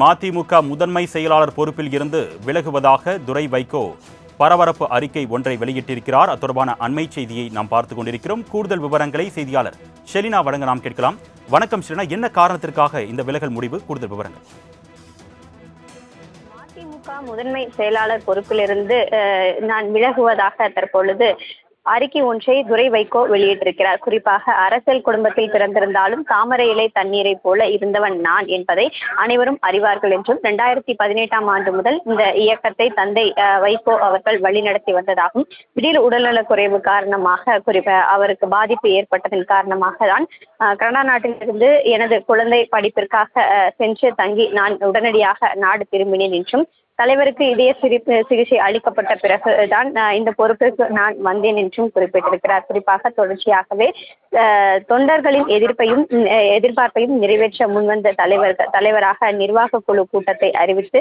மதிமுக முதன்மை செயலாளர் பொறுப்பில் இருந்து விலகுவதாக துரை வைகோ பரபரப்பு அறிக்கை ஒன்றை வெளியிட்டிருக்கிறார். அது தொடர்பான அண்மை செய்தியை நாம் பார்த்து கொண்டிருக்கிறோம். கூடுதல் விவரங்களை செய்தியாளர் ஷெலினா வழங்க நாம் கேட்கலாம். வணக்கம் ஷெலினா என்ன காரணத்திற்காக இந்த விலகல் முடிவு? கூடுதல் விவரங்கள். அதிமுக முதன்மை செயலாளர் பொறுப்பிலிருந்து நான் விலகுவதாக தற்பொழுது அறிக்கை ஒன்றை துரை வைகோ வெளியிட்டிருக்கிறார். குறிப்பாக அரசியல் குடும்பத்தில் பிறந்திருந்தாலும் தாமரை இலை தண்ணீரை போல இருந்தவன் நான் என்பதை அனைவரும் அறிவார்கள் என்றும் இரண்டாயிரத்தி பதினெட்டாம் ஆண்டு முதல் இந்த இயக்கத்தை தந்தை அஹ், வைகோ அவர்கள் வழிநடத்தி வந்ததாகவும் திடீர் உடல்நலக் குறைவு காரணமாக குறிப்ப அவருக்கு பாதிப்பு ஏற்பட்டதன் காரணமாக தான் கனடா நாட்டிலிருந்து எனது குழந்தை படிப்பிற்காக அஹ், சென்று தங்கி நான் உடனடியாக நாடு திரும்பினேன் என்றும் தலைவருக்கு இதய சிரிப்பு சிகிச்சை அளிக்கப்பட்ட பிறகு தான் இந்த பொறுப்பிற்கு நான் வந்தேன் என்றும் குறிப்பிட்டிருக்கிறார். குறிப்பாக தொடர்ச்சியாகவே தொண்டர்களின் எதிர்ப்பையும் எதிர்பார்ப்பையும் நிறைவேற்ற முன்வந்த தலைவர் தலைவராக நிர்வாக குழு கூட்டத்தை அறிவித்து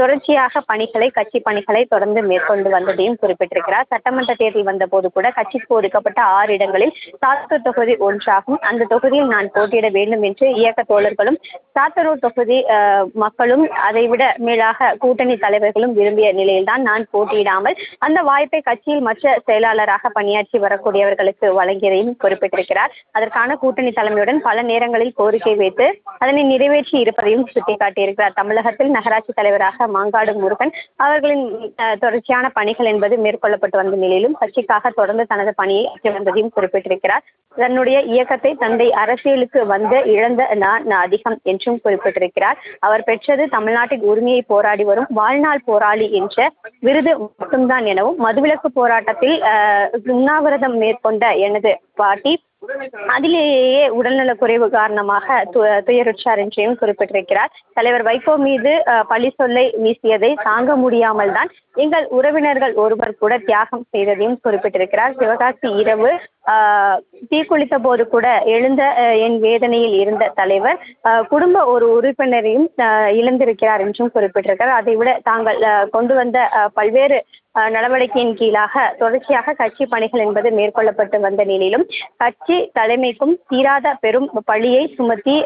தொடர்ச்சியாக பணிகளை கட்சி பணிகளை தொடர்ந்து மேற்கொண்டு வந்ததையும் குறிப்பிட்டிருக்கிறார். சட்டமன்ற தேர்தல் வந்தபோது கூட கட்சிக்கு ஒதுக்கப்பட்ட ஆறு இடங்களில் சாத்தூர் தொகுதி ஒன்றாகும். அந்த தொகுதியில் நான் போட்டியிட வேண்டும் என்று இயக்க தோழர்களும் சாத்தூர் தொகுதி மக்களும் அதைவிட மேலாக கூட்டணி தலைவர்களும் விரும்பிய நிலையில்தான் நான் போட்டியிடாமல் அந்த வாய்ப்பை கட்சியில் மற்ற செயலாளராக பணியாற்றி வரக்கூடியவர்களுக்கு வழங்கியதையும் குறிப்பிட்டிருக்கிறார். அதற்கான கூட்டணி தலைமையுடன் பல நேரங்களில் கோரிக்கை வைத்து அதனை நிறைவேற்றி இருப்பதையும் சுட்டிக்காட்டியிருக்கிறார். தமிழகத்தில் நகராட்சி தலைவராக மாங்காடு முருகன் அவர்களின் தொடர்ச்சியான பணிகள் என்பது மேற்கொள்ளப்பட்டு வந்த நிலையிலும் கட்சிக்காக தொடர்ந்து தனது பணியை ஆற்றி வந்ததையும் குறிப்பிட்டிருக்கிறார். தன்னுடைய இயக்கத்தை தந்தை அரசியலுக்கு வந்து இழந்த நான் அதிகம் என்றும் குறிப்பிட்டிருக்கிறார். அவர் பெற்றது தமிழ்நாட்டின் உரிமையை போராடி வரும் வாழ்நாள் போராளி என்ற விருது மட்டும்தான் எனவும் மதுவிலக்கு போராட்டத்தில் உண்ணாவிரதம் மேற்கொண்ட எனது பாட்டி அதிலேயே உடல்நலக் குறைவு காரணமாக து- துயருற்றார் என்றையும் குறிப்பிட்டிருக்கிறார். தலைவர் வைகோ மீது பழி சொல்லை வீசியதை தாங்க முடியாமல் தான் எங்கள் உறவினர்கள் ஒருவர் கூட தியாகம் செய்ததையும் குறிப்பிட்டிருக்கிறார். சிவகாசி இரவு ஆஹ், தீக்குளித்த போது கூட எழுந்த என் வேதனையில் இருந்த தலைவர் குடும்ப ஒரு உறுப்பினரையும் இழந்திருக்கிறார் என்றும் குறிப்பிட்டிருக்கிறார். அதை விட தாங்கள் கொண்டு வந்த பல்வேறு நடவடிக்கையின் கீழாக தொடர்ச்சியாக கட்சி பணிகள் என்பது மேற்கொள்ளப்பட்டு வந்த நிலையிலும் கட்சி தலைமைக்கும் தீராத பெரும் பழியை சுமத்தி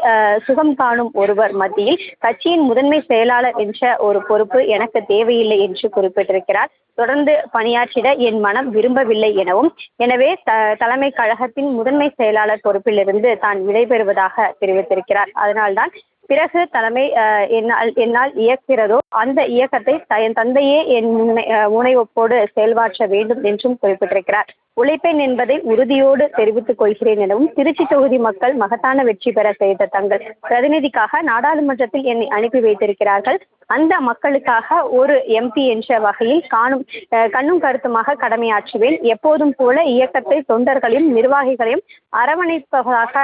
சுகம் காணும் ஒருவர் மத்தியில் கட்சியின் முதன்மை செயலாளர் என்ற ஒரு பொறுப்பு எனக்கு தேவையில்லை என்று குறிப்பிட்டிருக்கிறார். தொடர்ந்து பணியாற்றிட என் மனம் விரும்பவில்லை எனவும் எனவே த தலைமை கழகத்தின் முதன்மை செயலாளர் பொறுப்பிலிருந்து தான் விடைபெறுவதாக தெரிவித்திருக்கிறார். அதனால்தான் பிறகு தலைமை அஹ், என்னால் என்னால் இயக்கிறதோ அந்த இயக்கத்தை த- என் தந்தையே என் முனை- அஹ், முனைவொப்போடு செயல்பாற்ற வேண்டும் என்றும் குறிப்பிட்டிருக்கிறார். உழைப்பேன் என்பதை உறுதியோடு தெரிவித்துக் கொள்கிறேன் எனவும் திருச்சி தொகுதி மக்கள் மகத்தான வெற்றி பெற செய்த தங்கள் பிரதிநிதிக்காக நாடாளுமன்றத்தில் என்னை அனுப்பி வைத்திருக்கிறார்கள். அந்த மக்களுக்காக ஒரு எம்பி என்ற வகையில் காணும் கண்ணும் கருத்துமாக கடமையாற்றுவேன். எப்போதும் போல இயக்கத்தை தொண்டர்களையும் நிர்வாகிகளையும் அரவணைப்பதாக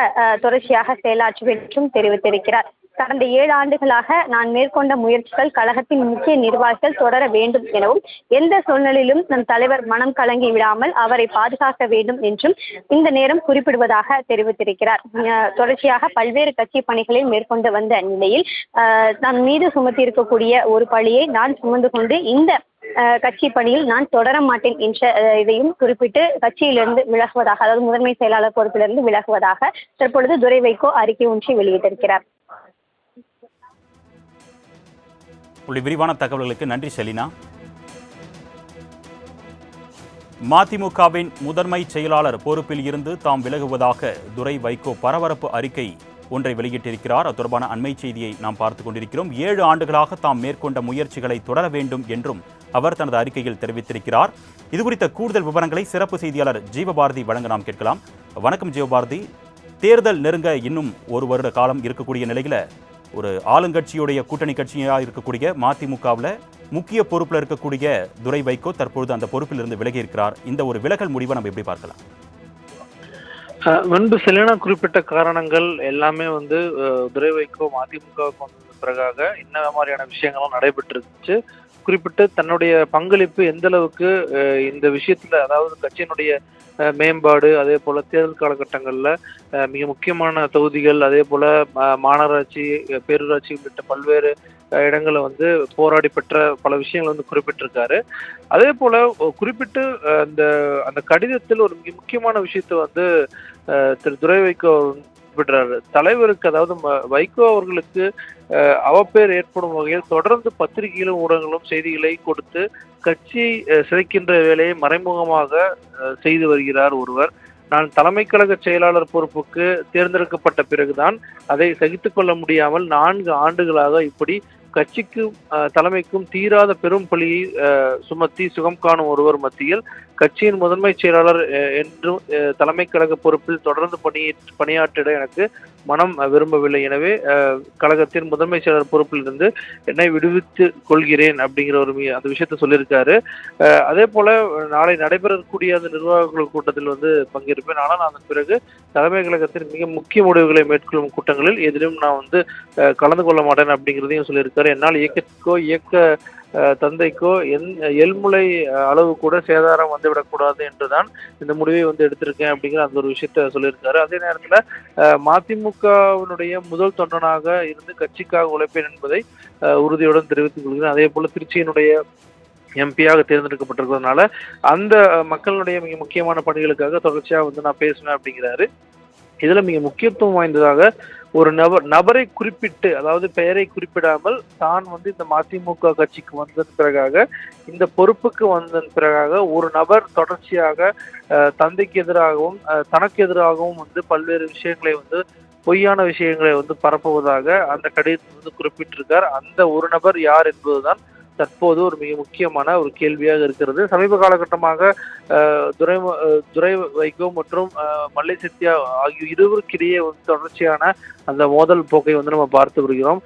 தொடர்ச்சியாக செயலாற்றுவேன் என்றும் தெரிவித்திருக்கிறார். கடந்த ஏழு ஆண்டுகளாக நான் மேற்கொண்ட முயற்சிகள் கழகத்தின் முக்கிய நிர்வாகிகள் தொடர வேண்டும் எனவும் எந்த சூழ்நிலையிலும் நம் தலைவர் மனம் கலங்கி விடாமல் அவரை பாதுகாக்க வேண்டும் என்றும் இந்த நேரம் குறிப்பிடுவதாக தெரிவித்திருக்கிறார். தொடர்ச்சியாக பல்வேறு கட்சி பணிகளை மேற்கொண்டு வந்த நிலையில் தன் மீது சுமத்தி இருக்கக்கூடிய ஒரு பழியை நான் சுமந்து கொண்டு இந்த கட்சி பணியில் நான் தொடர மாட்டேன் என்ற இதையும் குறிப்பிட்டு கட்சியிலிருந்து விலகுவதாக அதாவது முதன்மை செயலாளர் பொறுப்பிலிருந்து விலகுவதாக தற்பொழுது துரை வைகோ அறிக்கை ஒன்றை வெளியிட்டிருக்கிறார். விரிவான தகவல்களுக்கு நன்றி செலினா. மதிமுகவின் முதன்மை செயலாளர் பொறுப்பில் இருந்து தாம் விலகுவதாக துரை வைகோ பரபரப்பு அறிக்கை ஒன்றை வெளியிட்டிருக்கிறார். அது தொடர்பான அண்மை செய்தியை நாம் பார்த்து கொண்டிருக்கிறோம். ஏழு ஆண்டுகளாக தாம் மேற்கொண்ட முயற்சிகளை தொடர வேண்டும் என்றும் அவர் தனது அறிக்கையில் தெரிவித்திருக்கிறார். இது குறித்த கூடுதல் விவரங்களை சிறப்பு செய்தியாளர் ஜீவபாரதி வழங்க நாம் கேட்கலாம். வணக்கம் ஜீவபாரதி. தேர்தல் நெருங்க இன்னும் ஒரு வருட காலம் இருக்கக்கூடிய நிலையில் ஒரு ஆளுங்கட்சியுடைய கூட்டணி கட்சியாக இருக்கக்கூடிய மதிமுகவில் முக்கிய பொறுப்பில் இருக்கக்கூடிய துரை வைகோ தற்பொழுது அந்த பொறுப்பிலிருந்து விலகி இருக்கிறார். இந்த ஒரு விலகல் முடிவை நம்ம எப்படி பார்க்கலாம்? அஹ் முன்பு செலினா குறிப்பிட்ட காரணங்கள் எல்லாமே வந்து துரை வைகோ மதிமுக வந்த பிறகாக என்ன மாதிரியான விஷயங்கள்லாம் நடைபெற்றிருந்துச்சு. குறிப்பிட்டு தன்னுடைய பங்களிப்பு எந்த அளவுக்கு இந்த விஷயத்துல அதாவது கட்சியினுடைய மேம்பாடு அதே போல தேர்தல் காலகட்டங்களில் மிக முக்கியமான தொகுதிகள் அதே போல மாநகராட்சி பேரூராட்சி உள்ளிட்ட பல்வேறு இடங்களை வந்து போராடி பெற்ற பல விஷயங்கள் வந்து குறிப்பிட்டிருக்காரு. அதே போல குறிப்பிட்டு அந்த அந்த கடிதத்தில் ஒரு மிக முக்கியமான விஷயத்தை வந்து திரு துரை வைகோ விடுறாரு. தலைவருக்கு அதாவது வைகோ அவர்களுக்கு அவப்பேர் ஏற்படும் வகையில் தொடர்ந்து பத்திரிகைகளும் ஊடகங்களும் செய்திகளை கொடுத்து கட்சி சிதைக்கின்ற வேலையை மறைமுகமாக செய்து வருகிறார் ஒருவர். நான் தலைமை கழக செயலாளர் பொறுப்புக்கு தேர்ந்தெடுக்கப்பட்ட பிறகுதான் அதை சகித்துக்கொள்ள முடியாமல் நான்கு ஆண்டுகளாக இப்படி கட்சிக்கும் அஹ், தலைமைக்கும் தீராத பெரும் பழியை அஹ், சுமத்தி சுகம் காணும் ஒருவர் மத்தியில் கட்சியின் முதன்மை செயலாளர் அஹ், என்றும் அஹ், தலைமை கழக பொறுப்பில் தொடர்ந்து பணி பணியாற்றிட எனக்கு மனம் விரும்பவில்லை. எனவே கழகத்தின் முதன்மை செயலர் பொறுப்பில் இருந்து என்னை விடுவித்து கொள்கிறேன் அப்படிங்கிற ஒரு அந்த விஷயத்த சொல்லியிருக்காரு. அதே போல நாளை நடைபெறக்கூடிய அந்த நிர்வாகிகள் கூட்டத்தில் வந்து பங்கேற்பேன். ஆனால் அதன் பிறகு தலைமை கழகத்தின் மிக முக்கிய முடிவுகளை மேற்கொள்ளும் கூட்டங்களில் எதிலும் நான் வந்து கலந்து கொள்ள மாட்டேன் அப்படிங்கிறதையும் சொல்லியிருக்காரு. என்னால் இயக்கத்துக்கோ இயக்க தந்தைக்கோ என் எல்முலை அளவு கூட சேதாரம் வந்துவிடக்கூடாது என்றுதான் இந்த முடிவை வந்து எடுத்திருக்கேன் அப்படிங்கிற அந்த ஒரு விஷயத்த சொல்லியிருக்காரு. அதே நேரத்தில் மதிமுகவினுடைய முதல் தொண்டனாக இருந்து கட்சிக்காக உழைப்பேன் என்பதை அஹ், உறுதியுடன் தெரிவித்துக் கொள்கிறேன். அதே போல திருச்சியினுடைய எம்பியாக தேர்ந்தெடுக்கப்பட்டிருக்கிறதுனால அந்த மக்களுடைய மிக முக்கியமான பணிகளுக்காக தொடர்ச்சியாக வந்து நான் பேசுவேன் அப்படிங்கிறாரு. இதுல மிக முக்கியத்துவம் வாய்ந்ததாக ஒரு நபர் நபரை குறிப்பிட்டு அதாவது பெயரை குறிப்பிடாமல் தான் வந்து இந்த மதிமுக கட்சிக்கு வந்ததன் பிறகாக இந்த பொறுப்புக்கு வந்ததன் பிறகாக ஒரு நபர் தொடர்ச்சியாக தந்தைக்கு எதிராகவும் தனக்கு எதிராகவும் வந்து பல்வேறு விஷயங்களை வந்து பொய்யான விஷயங்களை வந்து பரப்புவதாக அந்த கடிதத்தில் வந்து குறிப்பிட்டிருக்கார். அந்த ஒரு நபர் யார் என்பதுதான் தற்போது ஒரு மிக முக்கியமான ஒரு கேள்வியாக இருக்கிறது. சமீப காலகட்டமாக துரை துரை வைகோ மற்றும் மல்லை சத்யா ஆகிய இருவருக்கிடையே வந்து தொடர்ச்சியான அந்த மோதல் போக்கை வந்து நம்ம பார்த்து வருகிறோம்.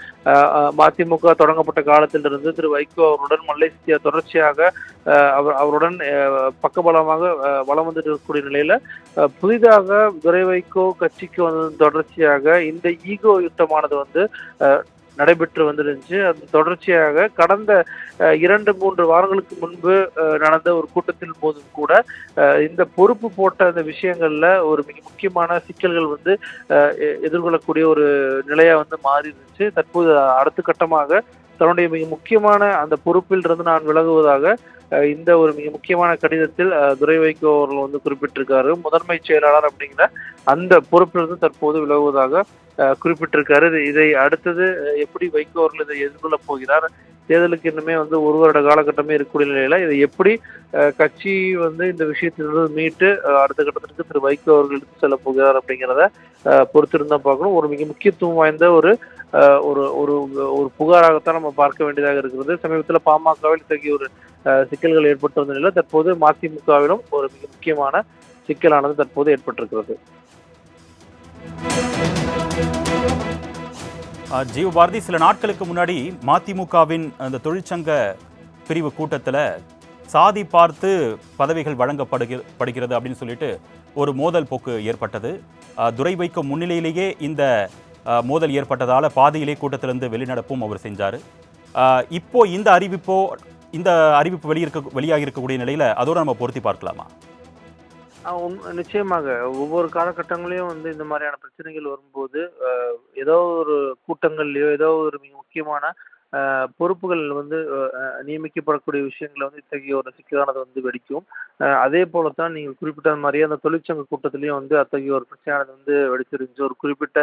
மதிமுக தொடங்கப்பட்ட காலத்திலிருந்து திரு வைகோ அவருடன் மல்லை சத்யா தொடர்ச்சியாக அவர் அவருடன் பக்கபலமாக வளம் வலம் வந்துட்டு இருக்கக்கூடிய நிலையில புதிதாக துரை வைகோ கட்சிக்கு வந்ததன் தொடர்ச்சியாக இந்த ஈகோ யுத்தமானது வந்து நடைபெற்று வந்திருந்துச்சு. அது தொடர்ச்சியாக கடந்த இரண்டு மூன்று வாரங்களுக்கு முன்பு நடந்த ஒரு கூட்டத்தின் போதும் கூட இந்த பொறுப்பு போட்ட அந்த விஷயங்கள்ல ஒரு மிக முக்கியமான சிக்கல்கள் வந்து எ- எதிர்கொள்ளக்கூடிய ஒரு நிலையா வந்து மாறி இருந்துச்சு தற்போது அடுத்த கட்டமாக தன்னுடைய மிக முக்கியமான அந்த பொறுப்பில் இருந்து நான் விலகுவதாக அஹ், இந்த ஒரு மிக முக்கியமான கடிதத்தில் அஹ், துரை வைகோ அவர்கள் வந்து குறிப்பிட்டிருக்காரு. முதன்மை செயலாளர் அப்படிங்கிற அந்த பொறுப்பிலிருந்து தற்போது விலகுவதாக அஹ், குறிப்பிட்டிருக்காரு. இதை அடுத்தது எப்படி வைகோ அவர்கள் இதை எதிர்கொள்ள போகிறார்? தேர்தலுக்கு இன்னுமே வந்து ஒரு வருட காலகட்டமே இருக்கக்கூடிய நிலையில இதை எப்படி கட்சி வந்து இந்த விஷயத்திலிருந்து மீட்டு அடுத்த கட்டத்திற்கு திரு வைகோ அவர்கள் எடுத்து செல்ல போகிறார் அப்படிங்கிறத அஹ், பொறுத்திருந்தா பார்க்கணும். ஒரு மிக முக்கியத்துவம் வாய்ந்த ஒரு ஒரு ஒரு ஒரு புகாராகத்தான் நம்ம பார்க்க வேண்டியதாக இருக்கிறது. சமீபத்தில் பாமகவில் இத்தகைய ஒரு சிக்கல்கள் ஏற்பட்டு வந்த நிலையில் தற்போது மதிமுகவிலும் ஒரு மிக முக்கியமான சிக்கலானது தற்போது ஏற்பட்டிருக்கிறது. ஜீவபாரதி ஜீவ பாரதி சில நாட்களுக்கு முன்னாடி மதிமுகவின் அந்த தொழிற்சங்க பிரிவு கூட்டத்தில் சாதி பார்த்து பதவிகள் வழங்கப்படுகிற படுகிறது அப்படின்னு சொல்லிட்டு ஒரு மோதல் போக்கு ஏற்பட்டது. துரை வைக்கும் முன்னிலையிலேயே இந்த மோதல் ஏற்பட்டதால் பாதியிலே கூட்டத்திலிருந்து வெளிநடப்பும் அவர் செஞ்சார். இப்போ இந்த அறிவிப்போ இந்த அறிவிப்பு வெளியிருக்க வெளியாகி இருக்கக்கூடிய நிலையில் அதோடு நம்ம பொருத்தி பார்க்கலாமா? நிச்சயமாக. ஒவ்வொரு காலகட்டங்களையும் வந்து இந்த மாதிரியான பிரச்சனைகள் வரும்போது ஏதோ ஒரு கூட்டங்கள்லயோ ஏதோ ஒரு மிக முக்கியமான பொறுப்புகள் வந்து நியமிக்கப்படக்கூடிய விஷயங்களை வந்து இத்தகைய ஒரு சிக்கலானது வந்து வெடிக்கும். அதே அதே போலத்தான் நீங்கள் குறிப்பிட்ட மாதிரியே அந்த தொழிற்சங்க கூட்டத்திலையும் வந்து அத்தகைய ஒரு பிரச்சனையானது வந்து வெடிச்சிருந்துச்சு ஒரு குறிப்பிட்ட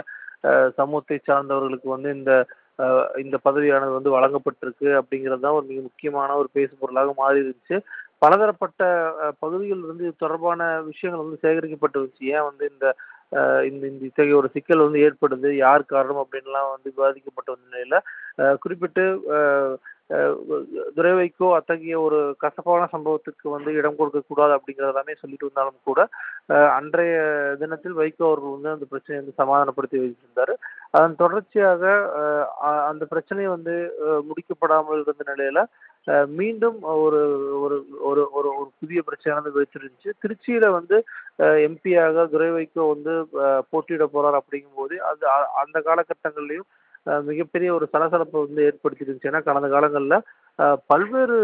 சமூகத்தை சார்ந்தவர்களுக்கு வந்து இந்த இந்த பதவியானது வந்து வழங்கப்பட்டிருக்கு அப்படிங்கிறது தான் ஒரு மிக முக்கியமான ஒரு பேசு பொருளாக மாறி இருந்துச்சு பலதரப்பட்ட பகுதிகள் வந்து இது தொடர்பான விஷயங்கள் வந்து சேகரிக்கப்பட்டு ஏன் வந்து இந்த இந்த இந்த இத்தகைய ஒரு சிக்கல் வந்து ஏற்படுது யார் காரணம் அப்படின்லாம் வந்து விவாதிக்கப்பட்ட நிலையில் நிலையில குறிப்பிட்டு துறைவைக்கோ அத்தகைய ஒரு கசப்பான சம்பவத்துக்கு வந்து இடம் கொடுக்க கூடாது அப்படிங்கிறதாமே சொல்லிட்டு இருந்தாலும் கூட அன்றைய தினத்தில் வைகோ அவர்கள் வந்து அந்த பிரச்சனையை வந்து சமாதானப்படுத்தி வைத்திருந்தாரு. அதன் தொடர்ச்சியாக அந்த பிரச்சனை வந்து முடிக்கப்படாமல் இருந்த நிலையில மீண்டும் ஒரு ஒரு ஒரு ஒரு ஒரு புதிய பிரச்சனையானது வச்சிருந்துச்சு திருச்சியில வந்து எம்பியாக துரை வைகோ வந்து போட்டியிட போறார் அப்படிங்கும்போது அது அ- அந்த காலகட்டங்கள்லயும் மிகப்பெரிய ஒரு சலசலப்பை வந்து ஏற்படுத்திருந்துச்சு ஏன்னா கடந்த காலங்களில் பல்வேறு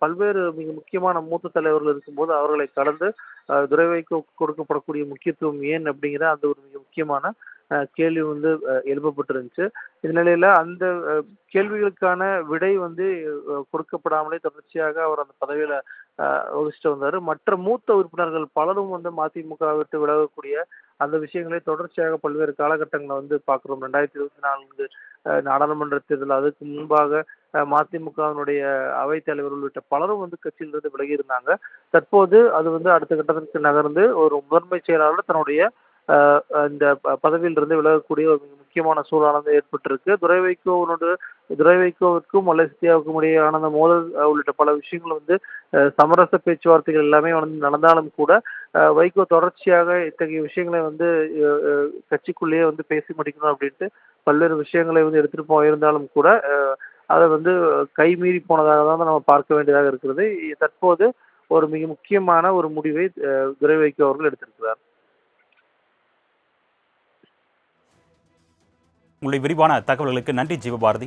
பல்வேறு மிக முக்கியமான மூத்த தலைவர்கள் இருக்கும்போது அவர்களை கடந்து துறைவைக்கு கொடுக்கப்படக்கூடிய முக்கியத்துவம் ஏன் அப்படிங்கிற அந்த ஒரு மிக முக்கியமான கேள்வி வந்து எழுப்பப்பட்டிருந்துச்சு. இந்த நிலையில் அந்த கேள்விகளுக்கான விடை வந்து கொடுக்கப்படாமலே தொடர்ச்சியாக அவர் அந்த பதவியில் வகிச்சுட்டு வந்தார். மற்ற மூத்த உறுப்பினர்கள் பலரும் வந்து மதிமுக விட்டு விலகக்கூடிய அந்த விஷயங்களை தொடர்ச்சியாக பல்வேறு காலகட்டங்களை வந்து பார்க்குறோம். ரெண்டாயிரத்தி இருபத்தி நான்கு நாடாளுமன்ற தேர்தல் அதுக்கு முன்பாக மதிமுகவினுடைய அவைத் தலைவர் உள்ளிட்ட பலரும் வந்து கட்சியிலிருந்து விலகி இருந்தாங்க தற்போது அது வந்து அடுத்த கட்டத்திற்கு நகர்ந்து ஒரு முதன்மை செயலாளர் தன்னுடைய இந்த பதவியிலிருந்து விலகக்கூடிய ஒரு முக்கியமான சூழலானது ஏற்பட்டிருக்கு. துரை வைகோவனோட துரை வைகோவிற்கும் மலேசியாவுக்கும் இடையேயான அந்த மோதல் உள்ளிட்ட பல விஷயங்கள் வந்து சமரச பேச்சுவார்த்தைகள் எல்லாமே வந்து நடந்தாலும் கூட வைகோ தொடர்ச்சியாக இத்தகைய விஷயங்களை வந்து கட்சிக்குள்ளேயே வந்து பேசி முடிக்கணும் அப்படின்ட்டு பல்வேறு விஷயங்களை வந்து எடுத்துட்டு போயிருந்தாலும் கூட அதை வந்து கைமீறி போனதாக தான் நம்ம பார்க்க வேண்டியதாக இருக்கிறது. தற்போது ஒரு மிக முக்கியமான ஒரு முடிவை துரை வைகோ அவர்கள் எடுத்திருக்கிறார். உங்களுடைய விரிவான தகவல்களுக்கு நன்றி ஜீவபாரதி.